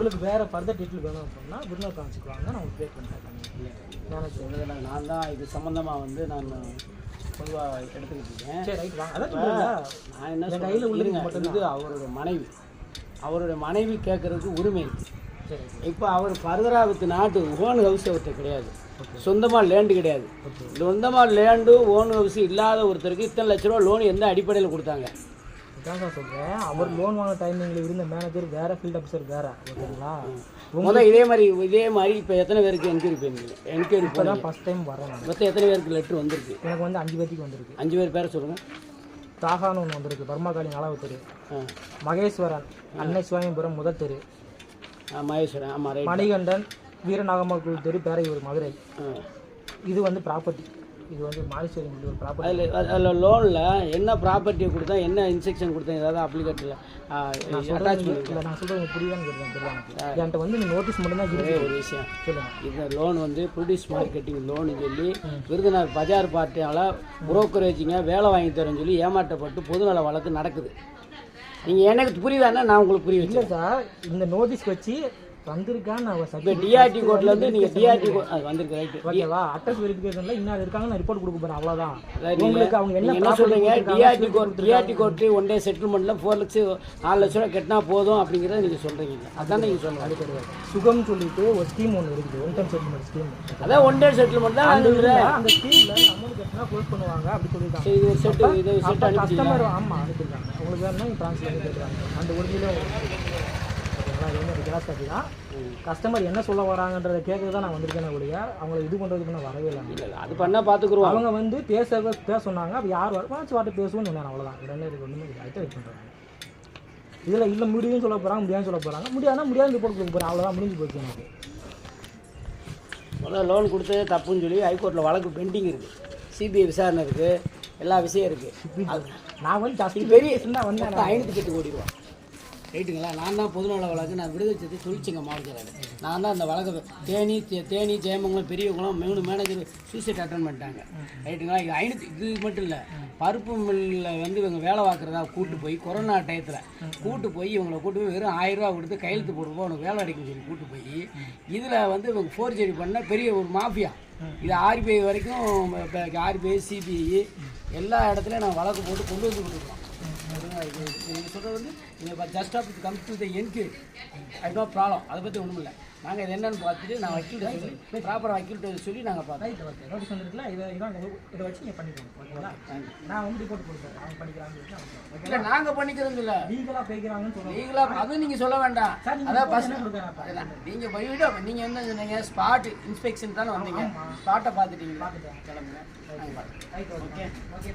உங்களுக்கு வேற further detail வேணும் அப்படின்னா விருந்தர் காமிச்சிக்குவாங்க நான் உங்களுக்கு பே பண்ணுறேன் மேனேஜர் நான் தான் இது சம்மந்தமாக வந்து நான் பொதுவாக எடுத்துக்கிட்டு இருக்கேன். சரி ரைட் வாங்க. அதான் சொல்லுங்க நான் என்ன என் கையில சொல்றேன்? இது அவருடைய மனைவி. அவருடைய மனைவி கேட்கறதுக்கு உரிமை இருக்கு. சரி இப்போ அவர் ஃபர்தராக நாட்டு ஓன் ஹவுஸ் அவர்கிட்ட கிடையாது. சொந்தமாக லேண்டு கிடையாது. சொந்தமாக லேண்டு ஓன் ஹவுஸ் இல்லாத ஒருத்தருக்கு இத்தனை லட்ச ரூபா லோன் எந்த அடிப்படையில் கொடுத்தாங்க? இதான் சார் சொல்கிறேன் அவர் லோன் வாங்க டைமிங்கில் இருந்த மேனேஜர் வேற ஃபீல்ட் ஆஃபீஸர் வேற. ஓகேங்களா? முதல் இதே மாதிரி இதே மாதிரி இப்போ எத்தனை பேருக்கு என்கொயரி போயிருந்தீங்க? என்கொயரி இப்போ தான் ஃபஸ்ட் டைம் வரேன் மொத்தம் எத்தனை பேருக்கு லெட்ரு வந்திருக்கு? எனக்கு வந்து அஞ்சு பேர்த்துக்கு வந்திருக்கு. அஞ்சு பேர் பேரை சொல்லுங்கள் தாகான்னு ஒன்று வந்திருக்கு பர்மாகாளி நாலாவது தெரு மகேஸ்வரன் அன்னை சுவாமிபுரம் முதல் தெரு. மகேஸ்வரன். ஆமாம் மணிகண்டன் வீரநாகம்மாள் தெரு பேரையூர் மதுரை. இது வந்து ப்ராப்பர்ட்டி இது வந்து மாரீஸ்வரி ஒரு ப்ராப்பர்ட்டி அதில் அதில் லோனில் என்ன ப்ராப்பர்ட்டியை கொடுத்தா என்ன இன்ஸ்ட்ரக்ஷன் கொடுத்தா ஏதாவது அப்ளிகேட்டில் அட்டாச் பண்ணி இல்லை நான் உங்களுக்கு புரியுதான்னு கேட்குறேன் என்கிட்ட வந்து இந்த நோட்டீஸ் மட்டும்தான் ஒரே இருக்கு ஒரு விஷயம். சொல்லுங்கள் இந்த லோன் வந்து ப்ரொடியூஸ் மார்க்கெட்டிங் லோனு சொல்லி விருதுநகர் பஜார் பார்ட்டியால் புரோக்கரேஜிங்க வேலை வாங்கி தரேன்னு சொல்லி ஏமாற்றப்பட்டு பொதுநல வழக்கு நடக்குது. நீங்கள் எனக்கு புரியுதாண்ணா நான் உங்களுக்கு புரிய இல்லை சார் இந்த நோட்டீஸ் வச்சு வந்திருக்கான்னு இப்போ சர்டிஃபிகேட் டிஆர்டி கோர்ட்லேருந்து நீங்கள் டிஆர்டி அது வந்திருக்கு ரைட்டு ஓகேவா அட்ரஸ் வெரிஃபிகேஷன்ல இன்னார் இருக்காங்க நான் ரிப்போர்ட் கொடுக்க போறேன் அவ்வளவுதான். உங்களுக்கு அவங்க என்ன சொல்றீங்க? DRT court DRT court one day செட்டில்மெண்ட்ல four லட்சம் நாலு லட்ச ரூபா கட்டினா போதும் அப்படிங்கிறத நீங்க சொல்றீங்க. அதான் நீங்க சொல்லுங்க அது கிடையாது. சுகம் சொல்லிட்டு ஒரு ஸ்கீம் ஒன்று இருக்குது. ஒன் டைம் செட்டில்மெண்ட் ஸ்கீம் அதான் ஒன் டே செட்டில்மெண்ட் தான் அந்த. அந்த ஸ்கீம்ல அமௌண்ட் கட்டினா க்ளோஸ் பண்ணுவாங்க அப்படி சரி, இது ஒரு இது ஒரு செட் அனுப்பிச்சிங்களா கஸ்டமர் ஆமா அனுப்பியிருக்காங்க. உங்களுக்கு வேணும்னா ட்ரான்ஸ்ஃபர் கேட்குறாங்க அந்த ஒரிஜினல் ஓகேங்களா இது வந்து கிளாஸ் காப்பி தான் கஸ்டமர் என்ன சொல்ல வராங்கன்றதை கேட்க தான் நான் வந்திருக்கேன் ஒழிய அவங்களை இது பண்ணுறதுக்கு நான் வரவே இல்லை. இல்ல அது பண்ணா பாத்துக்குருவோம். அவங்க வந்து பேச பேச சொன்னாங்க அப்போ யார் வரச்சு வாட்டு பேசுவோன்னு சொன்னாங்க அவ்வளோதான் உடனே இருக்கு ஒன்றுமே இல்லை அடுத்த வெயிட் பண்ணுறாங்க இதில் இல்லை முடியும்னு சொல்ல போகிறாங்க முடியாதுன்னு சொல்ல போகிறாங்க முடியாதுன்னா முடியாது ரிப்போர்ட் கொடுக்க போகிறேன் அவ்வளோதான் முடிஞ்சு போச்சு எனக்கு. முதல்ல லோன் கொடுத்ததே தப்புன்னு சொல்லி ஹைகோர்ட்டில் வழக்கு பெண்டிங் இருக்கு. சிபிஐ விசாரணை இருக்கு எல்லா விஷயம் இருக்கு. அது நான் வந்து ஜாஸ்தி பெரிய வந்தேன். மொத்தம் ஐநூற்றி எட்டு கோடி ரூபா ரைட்டுங்களா நான் தான் பொதுநல வழக்கு நான் விடுதலை சேர்த்து தொழிற்சங்க மாவட்டத்தில். நான் தான் அந்த வழக்கு தேனி தே- தேனி ஜெயமங்கலம் பெரியகுளம் மூணு மேனேஜர் சூசைட் அட்டன் பண்ணிட்டாங்க. ரைட்டுங்களா இது ஐநூற்றி இது மட்டும் இல்லை பருப்பு மில்லில் வந்து இவங்க வேலை பார்க்குறதா கூட்டு போய் கொரோனா டயத்தில் கூட்டு போய் இவங்களை கூட்டு போய் வெறும் ஆயிரம் ரூபா கொடுத்து கையெழுத்து போடுவோம் உனக்கு வேலை கிடைக்கும்னு சொல்லி கூட்டு போய் இதில் வந்து இவங்க ஃபோர்ஜரி பண்ண பெரிய ஒரு மாஃபியா இது ஆர்பிஐ வரைக்கும் ஆர்பிஐ சிபிஐ எல்லா இடத்துலையும் நான் வழக்கு போட்டு கொண்டு வந்து கொடுத்துருக்கோம் நீங்கள் சொல்கிறது வந்து நீங்கள் just of come to the enquiry அது நோ ப்ராப்ளம் அதை பற்றி ஒன்றும் இல்லை நாங்கள் இது என்னன்னு பார்த்துட்டு நான் வக்கீல்கிட்ட சொல்லி ப்ராப்பராக வக்கீல்கிட்ட சொல்லி நாங்கள் பார்த்தோம் ரைட் ஓகே நோட்டீஸ் வந்துருக்குல்ல? இதை இதான் இதை வச்சு நீங்கள் பண்ணிக்கணும் ஓகேங்களா நான் வந்து ரிப்போர்ட் கொடுக்குறேன். அவங்க பண்ணிக்கிறாங்க இல்லை நாங்கள் பண்ணிக்கிறது இல்லை லீகலாக பேசுகிறாங்கன்னு சொல்லுவாங்க நீங்களாக அதுவும் நீங்கள் சொல்ல வேண்டாம். அதான் என்ன கொடுக்குறேன்? நீங்கள் போய்விட நீங்கள் என்ன சொன்னீங்க? ஸ்பாட் இன்ஸ்பெக்ஷன் தானே வந்தீங்க. ஸ்பாட்டை பார்த்துட்டீங்களா? பார்த்துட்டேன். கிளம்புங்க. Okay okay